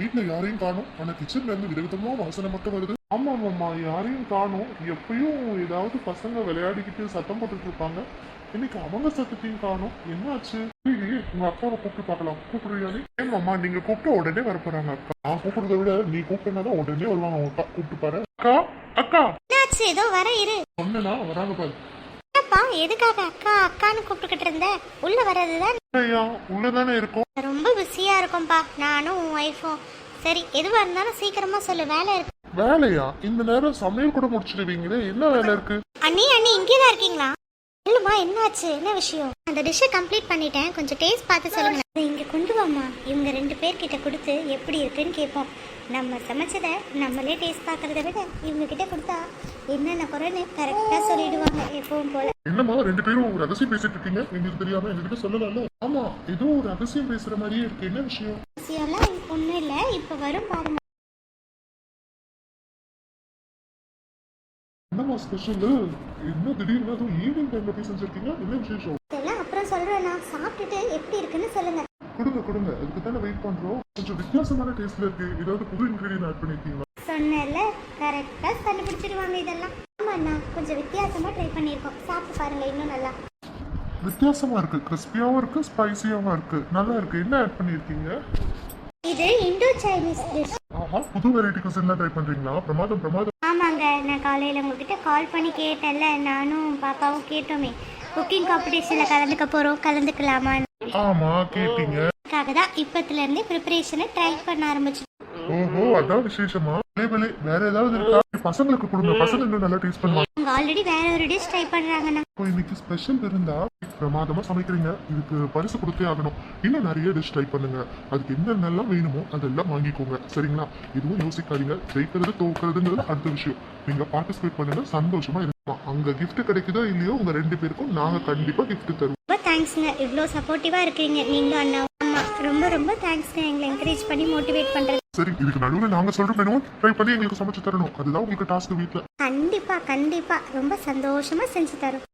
வீட்டுல யாரையும் காணும். ஆனா கிச்சன்ல இருந்து விதவிதமா வாசனை மட்டும் வருது. ஆமா ஆமாம்மா யாரையும் காணும். எப்பயும் ஏதாவது பசங்க விளையாடிக்கிட்டு சத்தம் போட்டுட்டு இருப்பாங்க. இன்னைக்கு அவங்க சத்தத்தையும் காணும். என்னாச்சு? இல்லையே உங்க அக்காவை கூப்பிட்டு பார்க்கலாம். நீ? ஏமாம்மா நீங்க கூப்பிட்டு உடனே வர போறாங்க. அக்கா நான் கூப்பிடுறத விட நீ கூப்பிட்டனா உடனே வருவாங்க அவங்க அக்கா கூப்பிட்டு பாரு. அக்கா அக்கா. என்னாச்சு? ஏதோ வர இரு. சொன்னா வராங்க பாரு. என்னப்பா எதுக்காக அக்கா அக்கான்னு கூப்பிட்டுக்கிட்டு இருந்த? உள்ள வர்றதுதான் ஐயா உள்ளதானே இருக்கும். ரொம்ப பிஸியா இருக்கும்பா. நானும் உன் ஒய்ஃபும் சரி எதுவா இருந்தாலும் சீக்கிரமா சொல்லு வேலை இருக்கு. வேலையா? இந்த நேரம் சமையல் கூட முடிச்சிடுவீங்களே என்ன வேலை இருக்கு? அண்ணி அண்ணி இங்கே தான் இருக்கீங்களா? இல்லம்மா என்னாச்சு? என்ன விஷயம்? அந்த டிஷ்ஷை கம்ப்ளீட் பண்ணிட்டேன். கொஞ்சம் டேஸ்ட் பார்த்து சொல்லுங்க அதை இங்க கொண்டு வாம்மா. இவங்க ரெண்டு பேர்கிட்ட கொடுத்து எப்படி இருக்குன்னு கேட்போம் நம்ம சமைச்சதை நம்மளே டேஸ்ட் பார்க்கறத விட இவங்க கிட்ட கொடுத்தா என்னென்ன குறைன்னு கரெக்டாக சொல்லிடுவாங்க எப்பவும் போல. என்னம்மா ரெண்டு பேரும் ரகசியம் பேசிட்டு இருக்கீங்க? எங்களுக்கு தெரியாம எங்ககிட்ட சொல்லலாம்ல? ஆமா ஏதோ ஒரு ரகசியம் பேசுற மாதிரியே இருக்கு. என்ன விஷயம்? விஷயம்லாம் ஒன்றும் இல்லை. இப்போ வரும் பாருங்க. என்னம்மா ஸ்பெஷல் என்ன திடீர்னு அதுவும் ஈவினிங் டைம்ல போய் செஞ்சிருக்கீங்க என்ன விசேஷம்? இதெல்லாம் அப்புறம் சொல்கிறேன் நான் சாப்பிட்டுட்டு எப்படி இருக்குன்னு சொல்லுங்க. கொடுங்க கொடுங்க. அதுக்கு தானே வெயிட் பண்றோம். கொஞ்சம் வித்தியாசமான டேஸ்ட்ல இருக்கு. ஏதாவது புது இன்கிரீடியன் ஆட் பண்ணிருக்கீங்களா? சொன்னேன்ல கரெக்டாக கண்டுபிடிச்சிடுவாங்க இதெல்லாம். ஆமாண்ணா கொஞ்சம் வித்தியாசமாக ட்ரை பண்ணியிருக்கோம். சாப்பிட்டு பாருங்க இன்னும் நல்லா. வித்தியாசமா இருக்கு. கிறிஸ்பியாவும் இருக்கு ஸ்பைசியாவும் இருக்கு. நல்லா இருக்கு. என்ன ஆட் பண்ணிருக்கீங்க இது இண்டோ சைனீஸ் டிஷ் ஆஹா புது வெரைட்டி குசின்லாம் ட்ரை பண்றீங்களா? பிரமாதம் பிரமாதம். ஆமாங்க நான் காலையில் உங்ககிட்ட கால் பண்ணி கேட்டேன்ல. நானும் பாப்பாவும் கேட்டோமே. குக்கிங் காம்படிஷனில் கலந்துக்க போகிறோம் கலந்துக்கலாமான்னு ஆமா கேட்டீங்க. அதுக்காக தான் இப்பத்துலேருந்தே ப்ரிப்பரேஷனை ட்ரை பண்ண ஆரம்பிச்சு ஓஹோ அதான் விசேஷமா? பலே. வேற ஏதாவது இருக்கா? பசங்களுக்கு கொடுங்க. பசங்க இன்னும் நல்லா டேஸ்ட் பண்ணுவாங்க. அவங்க ஆல்ரெடி வேற ஒரு டிஷ் ட்ரை பண்ணுறாங்கண்ணா இப்போ இன்னைக்கு ஸ்பெஷல் இருந்தா பிரமாதமா சமைக்கிறீங்க. இதுக்கு பரிசு கொடுத்தே ஆகணும். இன்னும் நிறைய டிஷ் ட்ரை பண்ணுங்க. அதுக்கு என்னென்னலாம் வேணுமோ அதெல்லாம் வாங்கிக்கோங்க. சரிங்களா? எதுவும் யோசிக்காதீங்க. ஜெயிக்கிறது தோக்குறதுங்கிறது அடுத்த விஷயம். நீங்க பார்ட்டிசிபேட் பண்ணுங்க. சந்தோஷமா இருக்கலாம். அங்க gift கிடைக்குதோ இல்லையோ உங்க ரெண்டு பேருக்கும் நாங்க கண்டிப்பா gift தருவோம். ரொம்ப தேங்க்ஸ்ங்க இவ்வளோ சப்போர்ட்டிவாக இருக்கீங்க நீங்களும் அண்ணா ரொம்ப ரொம்ப தேங்க்ஸ்ங்க எங்களை என்கரேஜ் பண்ணி மோட்டிவேட் பண்ணுறது சரி இதுக்கு நடுவில் நாங்க சொல்ற மெனு ட்ரை பண்ணி எங்களுக்கு சமைச்சு தரணும். அதுதான் உங்களுக்கு டாஸ்க் வீட்ல. கண்டிப்பாக கண்டிப்பாக ரொம்ப சந்தோஷமாக செஞ்சு தரோம்.